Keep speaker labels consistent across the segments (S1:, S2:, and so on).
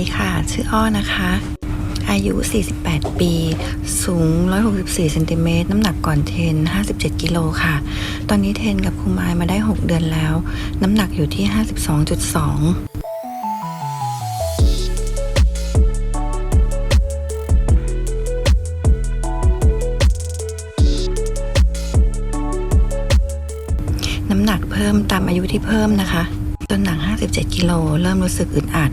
S1: ดีค่ะ ชื่ออ้อนะคะ อายุ 48 ปี สูง 164เซนติเมตรน้ำหนักก่อนเทน 57 กิโลค่ะ ตอนนี้เทนกับครูมายมาได้ 6 เดือนแล้ว น้ำหนักอยู่ที่ 52.2น้ำหนักเพิ่มตามอายุที่เพิ่มนะคะ จนหนัก 57 กิโล เริ่มรู้สึกอึดอัด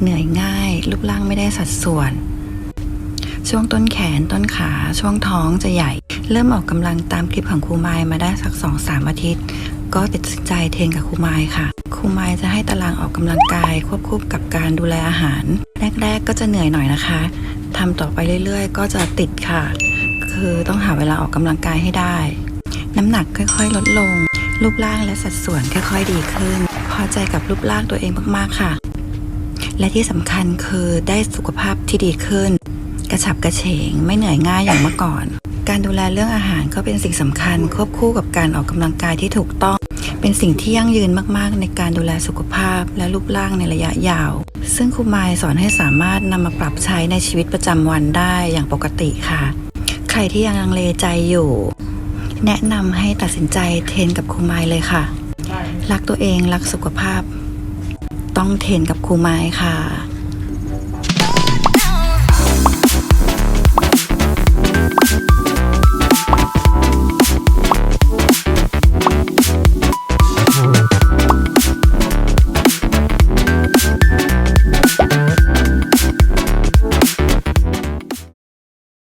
S1: เหนื่อยง่าย รูปร่างไม่ได้สัดส่วน ช่วงต้นแขนต้นขาช่วงท้องจะใหญ่ เริ่มออกกำลังตามคลิปของครูไมายมาได้สัก2-3อาทิตย์ ก็ตัดสินใจเทรนกับครูไมายค่ะครูไมายจะให้ตารางออกกำลังกายควบคู่กับการดูแลอาหาร แรก ๆ ก็จะเหนื่อยหน่อยนะคะทำต่อไปเรื่อย ๆ ก็จะติดค่ะ คือต้องหาเวลาออกกำลังกายให้ได้ น้ำหนักค่อย ๆ ลดลงรูปร่างและสัดส่วนค่อยๆดีขึ้น พอใจกับรูปร่างตัวเองมากๆค่ะ และที่สำคัญคือได้สุขภาพที่ดีขึ้น กระฉับกระเฉง ไม่เหนื่อยง่ายอย่างเมื่อก่อน การดูแลเรื่องอาหารก็เป็นสิ่งสำคัญ ควบคู่กับการออกกำลังกายที่ถูกต้อง เป็นสิ่งที่ยั่งยืนมาก ๆ ในการดูแลสุขภาพและรูปร่างในระยะยาว ซึ่งครูมายสอนให้สามารถนำมาปรับใช้ในชีวิตประจำวันได้อย่างปกติค่ะ ใครที่ยังลังเลใจอยู่ แนะนำให้ตัดสินใจเทรนกับครูไมายเลยค่ะ รักตัวเองรักสุขภาพ ต้องเทนกับครูไม้ค่ะ